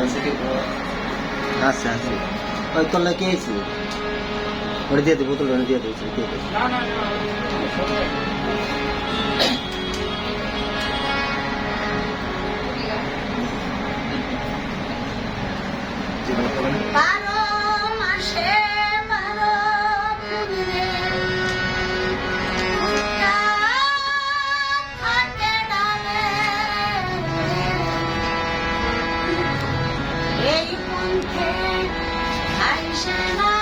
আছে কি? আছে আছে ওই তলায় কে ওটা দিয়ে দেবো বোতল দিয়ে দিয়েছে দিয়ে দিয়েছে 天，海山。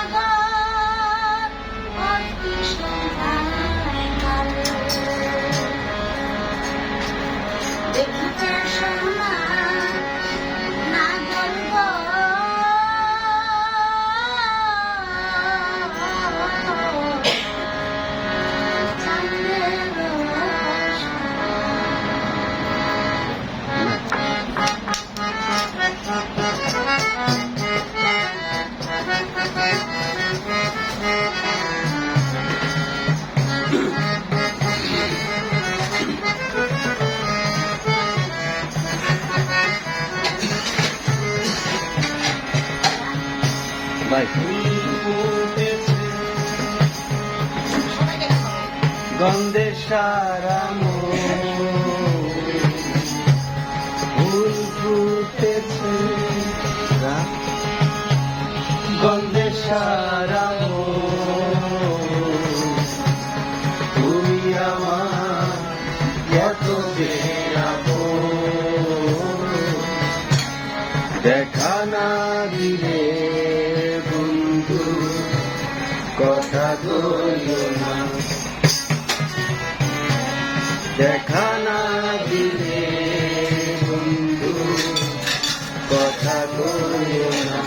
ভাই গন্ধে সারা ফুল ফুটেছে গন্ধে সারা তুমি আমার এত যে দেখা না দিলে দেখা না দিলে বন্ধু কথা বলো না।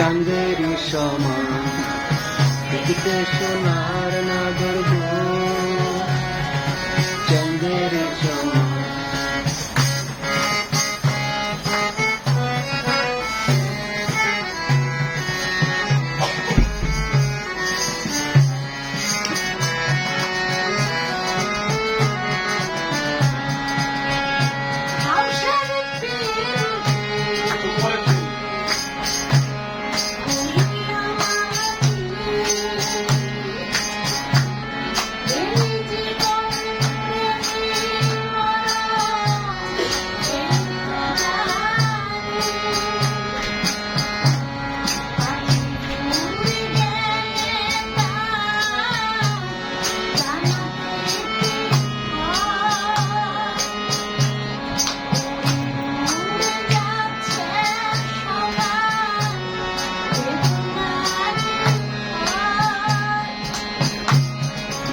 চাঁদের সমান সোনার নাগর গো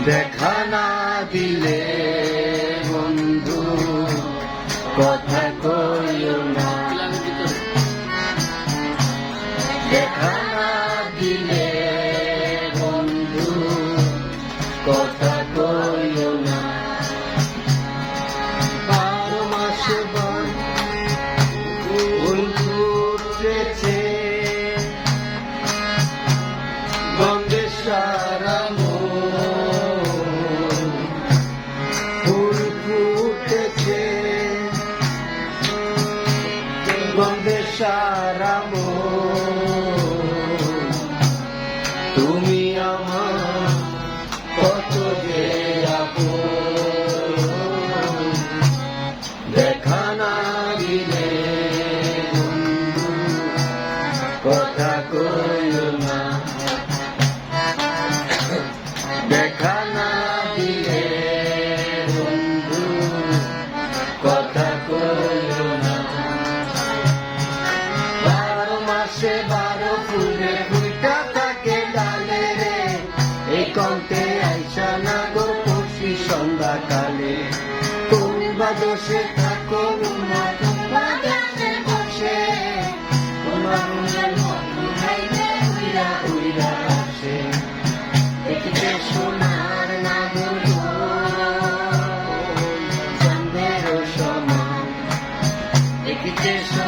দেখা না দিলে বন্ধু কথা কইও না। দেখা না দিলে Krishna.